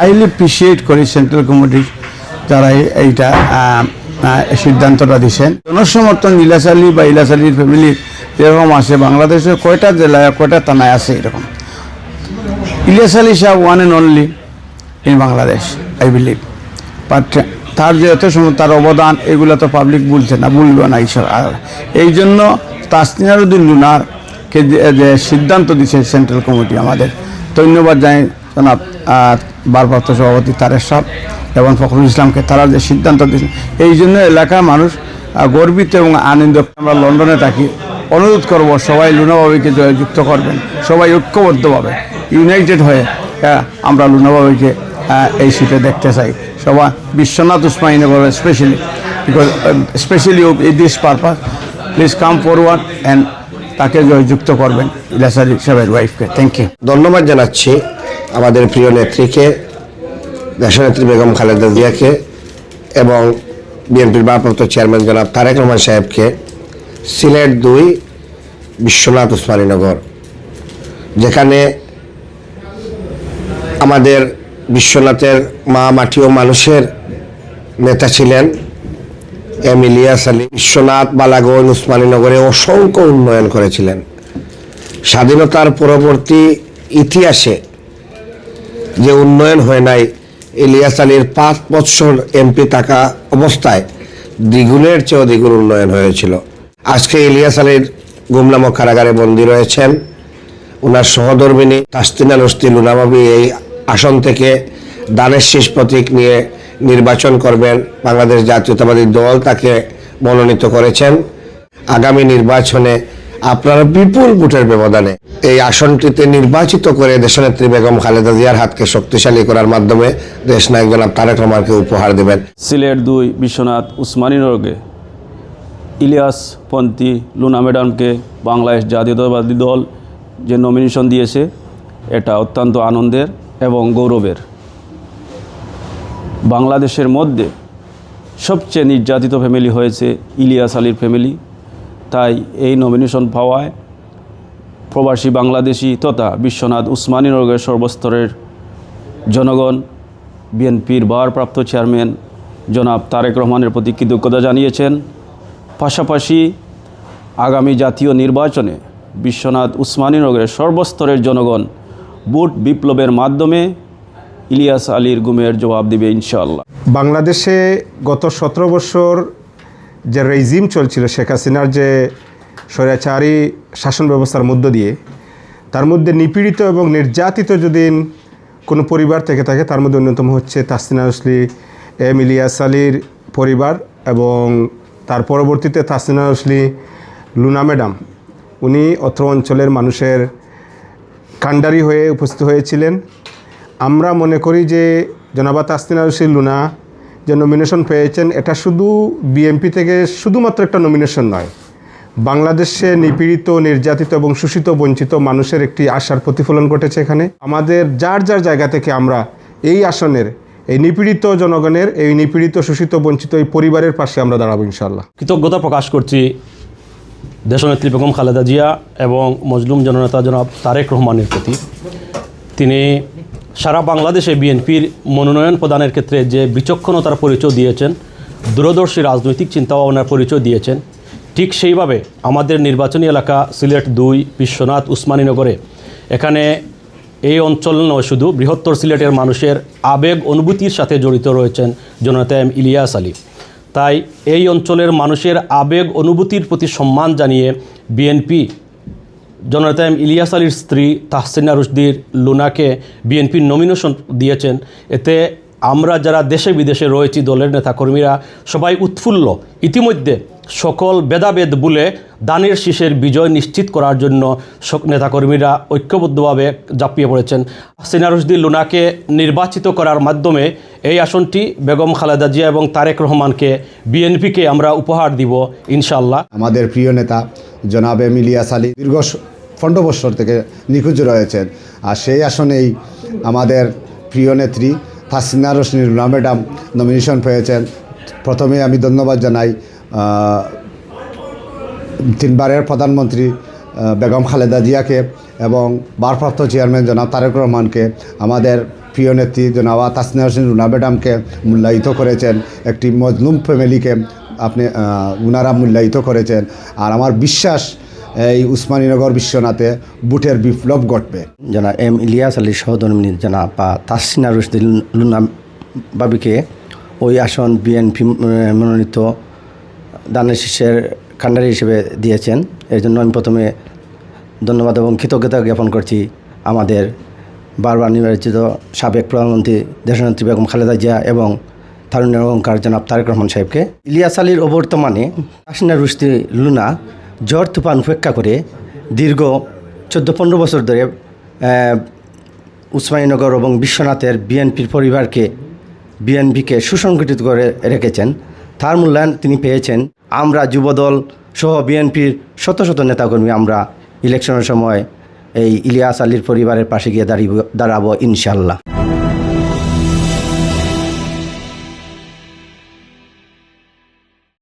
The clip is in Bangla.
হাইলি অ্যাপ্রিসিয়েট করি সেন্ট্রাল কমিটি যারা এইটা সিদ্ধান্তটা দিচ্ছেন জনসমর্থন ইলাসালি বা ইলাসালির ফ্যামিলির যেরকম আছে, বাংলাদেশের কয়টা জেলায় কয়টা থানায় আছে এরকম? Ilias Ali Shah one and only in Bangladesh I believe but তার যে সময় তার অবদান, এগুলো তো পাবলিক বলছে না, বলবে না ঈশ্বর। আর এই জন্য তাসনিয়ারুদ্দিন লুনার কে যে সিদ্ধান্ত দিচ্ছে সেন্ট্রাল কমিটি আমাদের। ধন্যবাদ জানাই জনাব আহ, ভারপ্রাপ্ত সভাপতি তারের সাহ এবং ফখরুল ইসলামকে তারা যে সিদ্ধান্ত দিয়েছে এই জন্য এলাকার মানুষ গর্বিত এবং আনন্দ আমরা লন্ডনে থাকি অনুরোধ করব সবাই লুনাবাবিকে যুক্ত করবেন। সবাই ঐক্যবদ্ধভাবে ইউনাইটেড হয়ে আমরা লুনাবাবিকে এই সিটে দেখতে চাই। সবাই Biswanath Osmaninagar specially because specially in this purpose please come forward and তাকে যুক্ত করবেন ইলাসারি সাহেবের ওয়াইফকে থ্যাংক ইউ ধন্যবাদ জানাচ্ছি। আমাদের প্রিয় নেত্রীকে, দেশনেত্রী বেগম খালেদা জিয়াকে এবং বিএনপির ভারপ্রাপ্ত চেয়ারম্যান জনাব তারেক রহমান সাহেবকে সিলেট দুই বিশ্বনাথ উসমানীনগর যেখানে আমাদের বিশ্বনাথের মা, মাটি ও মানুষের নেতা ছিলেন এম ইলিয়াস আলী। বিশ্বনাথ, বালাগঞ্জ উসমানীনগরে অসংখ্য উন্নয়ন করেছিলেন। স্বাধীনতার পরবর্তী ইতিহাসে যে উন্নয়ন হয় নাই ইলিয়াস আলীর পাঁচ বৎসর এমপি থাকা অবস্থায় দ্বিগুণের চেয়েও দ্বিগুণ উন্নয়ন হয়েছিল। আজকে ইলিয়াস আলীর গুমনামক কারাগারে বন্দী রয়েছেন। ওনার সহধর্মিনী তাস্তিনা রস্তি লুনাবাবি এই আসন থেকে দানের শেষ প্রতীক নিয়ে নির্বাচন করবেন। বাংলাদেশ জাতীয়তাবাদী দল তাকে মনোনীত করেছেন। আগামী নির্বাচনে আপনারা বিপুল ভোটের ব্যবধানে এই আসনটিতে নির্বাচিত করে দেশনেত্রী বেগম খালেদা জিয়ার হাতকে শক্তিশালী করার মাধ্যমে দেশ নায়ক জনাব তারেক রহমানকে উপহার দেবেন। সিলেট দুই বিশ্বনাথ উসমানীনগরে ইলিয়াস পন্থী লুনা ম্যাডামকে বাংলাদেশ জাতীয়তাবাদী দল যে নমিনেশন দিয়েছে, এটা অত্যন্ত আনন্দের এবং গৌরবের। বাংলাদেশের মধ্যে সবচেয়ে নির্যাতিত ফ্যামিলি হয়েছে ইলিয়াস আলীর ফ্যামিলি তাই এই নমিনেশন পাওয়ায় প্রবাসী বাংলাদেশি তথা বিশ্বনাথ উসমানীনগরের সর্বস্তরের জনগণ, বিএনপির ভারপ্রাপ্ত চেয়ারম্যান জনাব তারেক রহমানের প্রতি কৃতজ্ঞতা জানিয়েছেন। পাশাপাশি আগামী জাতীয় নির্বাচনে বিশ্বনাথ উসমানী নগরের সর্বস্তরের জনগণ ভোট বিপ্লবের মাধ্যমে ইলিয়াস আলীর গুমের জবাব দেবে ইনশাল্লাহ বাংলাদেশে গত সতেরো বছর যে রেজিম চলছিল শেখ হাসিনার যে স্বৈরাচারী শাসন ব্যবস্থার মধ্য দিয়ে, তার মধ্যে নিপীড়িত এবং নির্যাতিত যদি কোনো পরিবার থেকে থাকে, তার মধ্যে অন্যতম হচ্ছে তাসিনা রসলি এম ইলিয়াস আলীর পরিবার এবং তার পরবর্তীতে তাসিনা রসলি লুনা ম্যাডাম। উনি অত্র অঞ্চলের মানুষের কাণ্ডারি হয়ে উপস্থিত হয়েছিলেন। আমরা মনে করি যে জনাবা তাসিনা রশিদ লুনা যে নমিনেশন পেয়েছেন, এটা শুধু বিএমপি থেকে শুধুমাত্র একটা নমিনেশন নয়। বাংলাদেশে নিপীড়িত, নির্যাতিত এবং শোষিত, বঞ্চিত মানুষের একটি আশার প্রতিফলন ঘটেছে এখানে। আমাদের যার যার জায়গা থেকে আমরা এই আসনের, এই নিপীড়িত জনগণের, এই নিপীড়িত, শোষিত, বঞ্চিত এই পরিবারের পাশে আমরা দাঁড়াবো ইনশাল্লাহ কৃতজ্ঞতা প্রকাশ করছি দেশনেত্রী বেগম খালেদা জিয়া এবং মজলুম জননেতা জনাব তারেক রহমানের প্রতি। তিনি সারা বাংলাদেশে বিএনপির মনোনয়ন প্রদানের ক্ষেত্রে যে বিচক্ষণতার পরিচয় দিয়েছেন, দূরদর্শী রাজনৈতিক চিন্তাভাবনার পরিচয় দিয়েছেন, ঠিক সেইভাবে আমাদের নির্বাচনী এলাকা সিলেট দুই, বিশ্বনাথ, উসমানীনগরে, এখানে এই অঞ্চল নয় শুধু, বৃহত্তর সিলেটের মানুষের আবেগ অনুভূতির সাথে জড়িত রয়েছেন জনতা এম ইলিয়াস আলী। তাই এই অঞ্চলের মানুষের আবেগ অনুভূতির প্রতি সম্মান জানিয়ে বিএনপি জননেতা এম ইলিয়াস আলীর স্ত্রী তাহসিনা রুশদির লুনাকে বিএনপির নমিনেশন দিয়েছেন। এতে আমরা যারা দেশে বিদেশে রয়েছি, দলের নেতাকর্মীরা, সবাই উৎফুল্ল। ইতিমধ্যে সকল ভেদাভেদ বলে দানের শীষের বিজয় নিশ্চিত করার জন্য নেতাকর্মীরা ঐক্যবদ্ধভাবে ঝাঁপিয়ে পড়েছেন। হাসিনা রুশদি লুনাকে নির্বাচিত করার মাধ্যমে এই আসনটি বেগম খালেদা জিয়া এবং তারেক রহমানকে, বিএনপিকে আমরা উপহার দিব ইনশাল্লাহ আমাদের প্রিয় নেতা জনাব এম ইলিয়াস আলী দীর্ঘ পনেরো থেকে নিখোঁজ রয়েছেন। আর সেই আসনেই আমাদের প্রিয় নেত্রী তাসিনা রোশনী রুনা ম্যাডাম নমিনেশন পেয়েছেন। প্রথমে আমি ধন্যবাদ জানাই তিনবারের প্রধানমন্ত্রী বেগম খালেদা জিয়াকে এবং ভারপ্রাপ্ত চেয়ারম্যান জনাব তারেক রহমানকে। আমাদের প্রিয় নেত্রী জনাবা তাসনিয়া হোসেন রুনা ম্যাডামকে মূল্যায়িত করেছেন। একটি মজলুম ফ্যামিলিকে আপনি উনারা মূল্যায়িত করেছেন। আর আমার বিশ্বাস, এই উসমানীনগর বিশ্বনাথে বুটের বিপ্লব ঘটবে। জনাব এম ইলিয়াস আলী সহধর্মিনী জনাব বা তাসিনা রশদি লুনা বাবিকে ওই আসন বিএনপি মনোনীত দানের শীর্ষের কাণ্ডারি হিসেবে দিয়েছেন। এই জন্য আমি প্রথমে ধন্যবাদ এবং কৃতজ্ঞতা জ্ঞাপন করছি আমাদের বারবার নির্বাচিত সাবেক প্রধানমন্ত্রী দেশনেত্রী বেগম খালেদা জিয়া এবং তারুণ্যের অহংকার জনাব তারেক রহমান সাহেবকে। ইলিয়াস আলীর অবর্তমানে তাসিনা রুশদি লুনা জ্বর তুফান উপেক্ষা করে দীর্ঘ চোদ্দ পনেরো বছর ধরে উসমানীনগর এবং বিশ্বনাথের বিএনপির পরিবারকে, বিএনপিকে সুসংগঠিত করে রেখেছেন। তার মূল্যায়ন তিনি পেয়েছেন। আমরা যুবদল সহ বিএনপির শত শত নেতাকর্মী আমরা ইলেকশনের সময় এই ইলিয়াস আলীর পরিবারের পাশে গিয়ে দাঁড়িয়ে দাঁড়াবো ইনশাল্লাহ।